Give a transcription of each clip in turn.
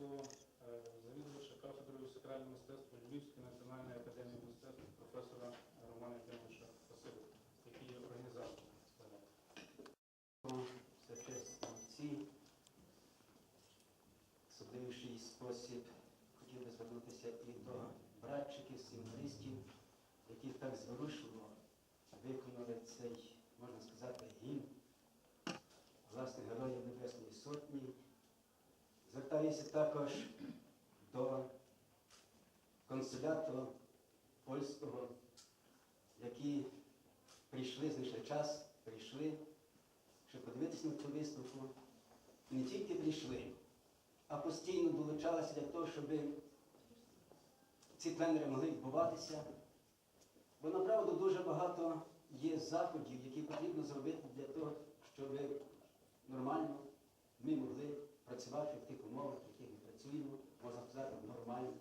запросимо е, завідувача кафедрою сакрального мистецтва Львівської національної академії мистецтв професора Романа Євгеновича Василова, який є організатором заняття. Всечесні отці, особливіший спосіб хотів би звернутися і до братчиків, сімналістів, які так зворушливо виконали цей, можна сказати, гімн власне Героїв Небесної Сотні. Звертаюся також до консуляту польського, які прийшли, знайшли час, прийшли щоб подивитися на цю виставку, не тільки прийшли, а постійно долучалися для того, щоб ці пленери могли відбуватися. Бо направду дуже багато є заходів, які потрібно зробити для того, щоб нормально ми могли працювати в тих умовах, в яких ми працюємо, можна сказати, нормально.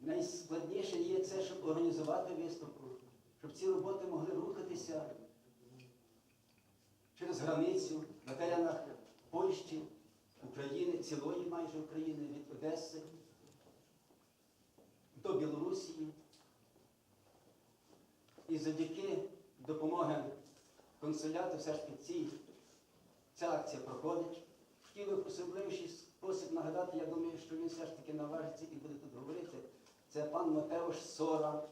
Найскладніше є це, щоб організувати виставку, щоб ці роботи могли рухатися через границю на теренах Польщі, України, цілої майже України, від Одеси до Білорусі. І завдяки допомоги консуляту все ж таки ця акція проходить. Хотів би в особливіший спосіб нагадати, я думаю, що він все ж таки наважиться і буде тут говорити. Це пан Матеуш Сора.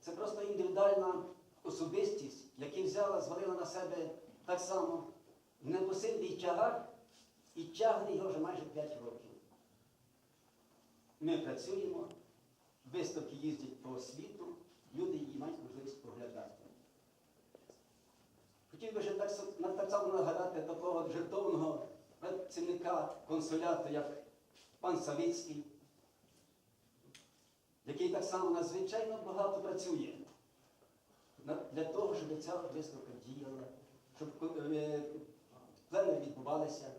Це просто індивідуальна особистість, яка взяла, звалила на себе так само непосильний тягар і тягне його вже майже 5 років. Ми працюємо, виставки їздять по світу, люди її мають можливість поглядати. Хотів би ще так, так само нагадати такого жертовного працівника консуляту, як пан Савицький, який так само надзвичайно багато працює для того, щоб ця виставка діяла, щоб е, пленери відбувалися.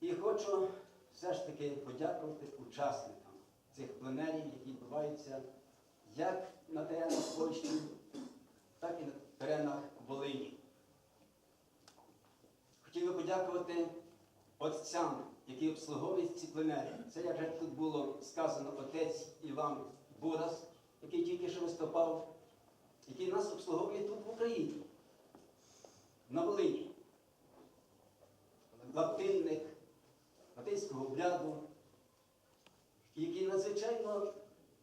І хочу все ж таки подякувати учасникам цих пленерів, які відбуваються як на теренах Польщі, так і на теренах Волині. Подякувати отцям, які обслуговують ці пленери. Це, як вже тут було сказано, отець Іван Бурас, який тільки що виступав, який нас обслуговує тут в Україні, на Волині. Латинник, латинського обряду, який надзвичайно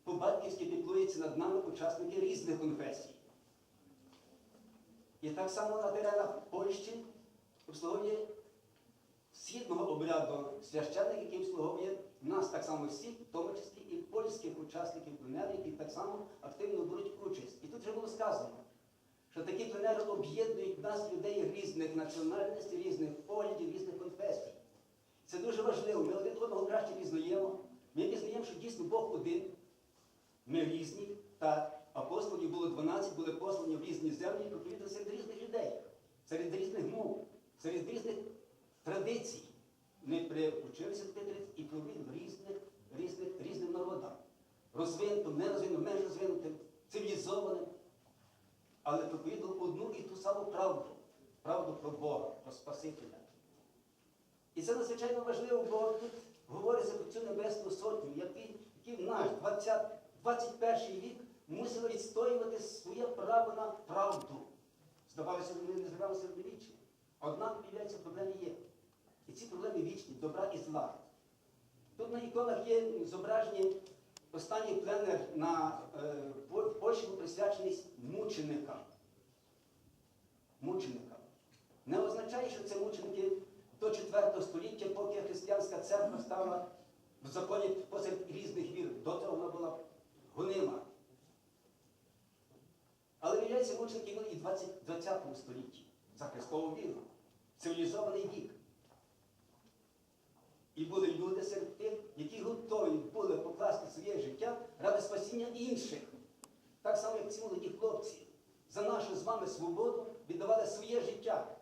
по-батьківськи піклується над нами учасники різних конфесій. І так само на теренах Польщі обслуговує східного обряду священник, який обслуговує нас так само всіх, в тому числі і польських учасників пленеру, які так само активно беруть участь. І тут вже було сказано, що такі пленери об'єднують нас, людей різних національностей, різних поглядів, різних конфесій. Це дуже важливо. Ми один одного краще пізнаємо. Ми пізнаємо, що дійсно Бог один. Ми різні, та апостолів було 12, були послані в різні землі, відповідно серед різних людей, серед різних мов, серед різних традицій. Ми приучилися до традицій і провів різних, різних, різним народам. Розвинутим, нерозвинутим, менш розвинутим, цивілізованим. Але проповідував одну і ту саму правду. Правду про Бога, про Спасителя. І це надзвичайно важливо, бо тут говориться про цю небесну сотню, який, який наш 20, 21 вік мусив відстоювати своє право на правду. Здавалося, ми не зривалися середньовіччя. Однак, виявляється, проблеми є. І ці проблеми вічні, добра і зла. Тут на іконах є зображені останній пленер на е, Польщі присвячений мученикам. Мученикам. Не означає, що це мученики до 4 століття, поки християнська церква стала в законі посеред різних вір. До цього вона була гонима. Але виявляється, мученики були і в 20, 20 столітті за Христову віру. Цивілізований вік. І були люди серед тих, які готові були покласти своє життя ради спасіння інших. Так само, як ці молоді хлопці за нашу з вами свободу віддавали своє життя.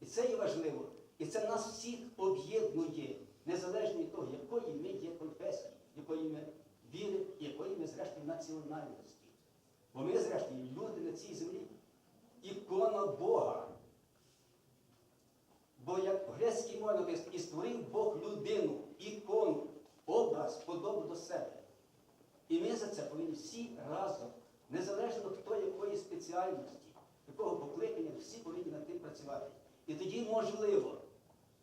І це є важливо. І це нас всіх об'єднує, незалежно від того, якої ми є конфесії, якої ми віри, якої ми, зрештою, національності. Бо ми, зрештою, люди на цій землі. Ікона Бога. Бо як грецькій мові написано, і створив Бог людину, ікону, образ, подобу до себе. Ми за це повинні всі разом, незалежно хто якої спеціальності, якого покликання, всі повинні над тим працювати. І тоді можливо,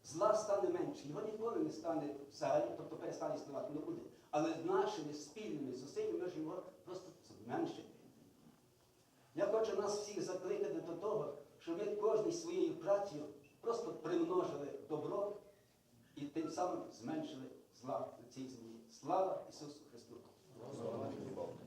зла стане менше, його ніколи не стане взагалі, тобто перестане існувати, не буде. Але з нашими спільними зусиллями ми його просто зменшити. Я хочу нас всіх закликати до того, щоб ми кожен своєю працею просто примножили добро і тим самим зменшили зла на цій землі. Слава Ісусу Христу! Слава Богу.